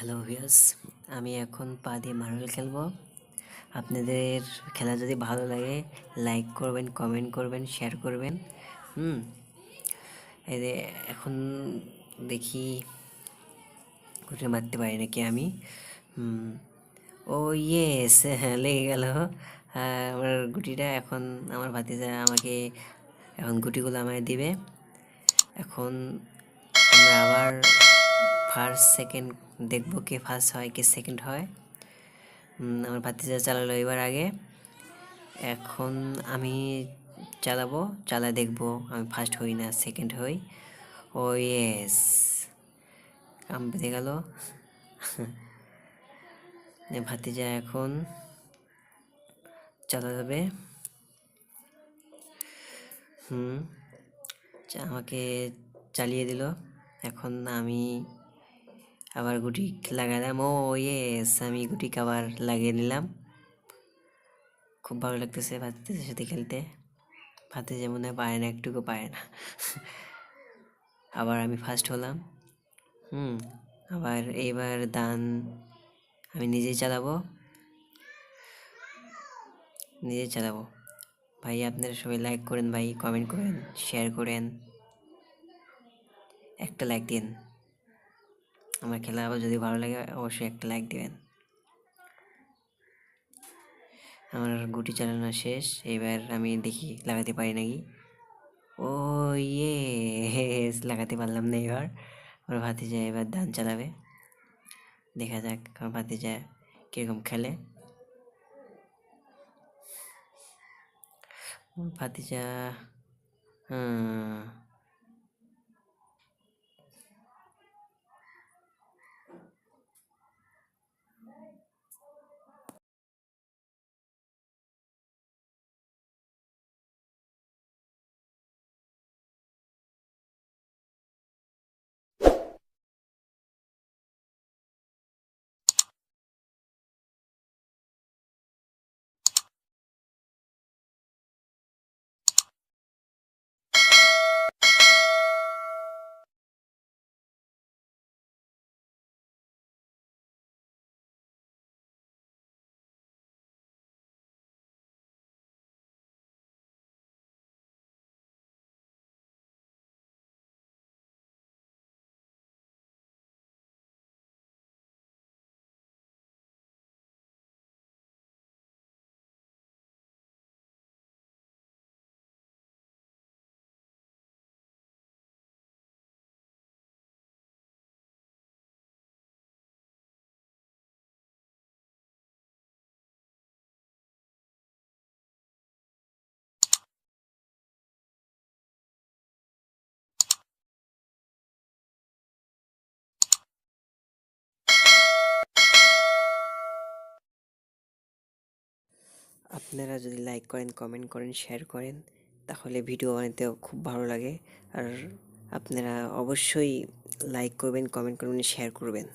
Hello ভিয়াস আমি এখন পা দিয়ে মার্বেল খেলব। আপনাদের খেলা যদি ভালো লাগে লাইক করবেন কমেন্ট করবেন শেয়ার করবেন। হুম এখন দেখি ঘুরে মারতে পারি নাকি আমি? ও ইয়েস হ্যাঁ লেগে গেল। হ্যাঁ, আমার গুটিটা এখন আমার ভাতিজা আমাকে এখন গুটিগুলো আমায় দিবে। এখন আমরা আবার ফার্স্ট সেকেন্ড দেখব কে ফার্স্ট হয়, কে সেকেন্ড হয়। আমার ভাতিজা চালালো এবার আগে। এখন আমি চালাবো চালা দেখব আমি ফার্স্ট হই না সেকেন্ড হই। ও ইয়েস কাম বেঁধে গেল। ভাতিজা এখন চালা যাবে হুম আমাকে চালিয়ে দিল। এখন আমি আবার গুটি লাগালাম। ও ইয়েস আমি গুটিকে আবার লাগিয়ে নিলাম খুব ভালো লাগতেছে ভাতিজের সাথে খেলতে। ভাতিজে মনে হয় পারে না, একটুকু পারে না। আবার আমি ফার্স্ট হলাম। হুম, আবার এইবার দান আমি নিজেই চালাবো। নিজেই চালাবো। ভাই, আপনারা সবাই লাইক করেন ভাই কমেন্ট করেন শেয়ার করেন। একটা লাইক দিন। আমার খেলা আবার যদি ভালো লাগে, অবশ্যই একটা লাইক দিবেন। আমার গুটি চালানো শেষ, এবার আমি দেখি লাগাতে পারি নাকি। ও ইয়ে লাগাতে পারলাম না এবার। আমার ভাতিজা এবার ধান চালাবে। দেখা যাক আমার ভাতিজা কীরকম খেলে। ভাতিজা, হুম আপনারা যদি লাইক করেন কমেন্ট করেন শেয়ার করেন, তাহলে ভিডিও বানাতে খুব ভালো লাগে। আর আপনারা অবশ্যই লাইক করবেন কমেন্ট করবেন শেয়ার করবেন।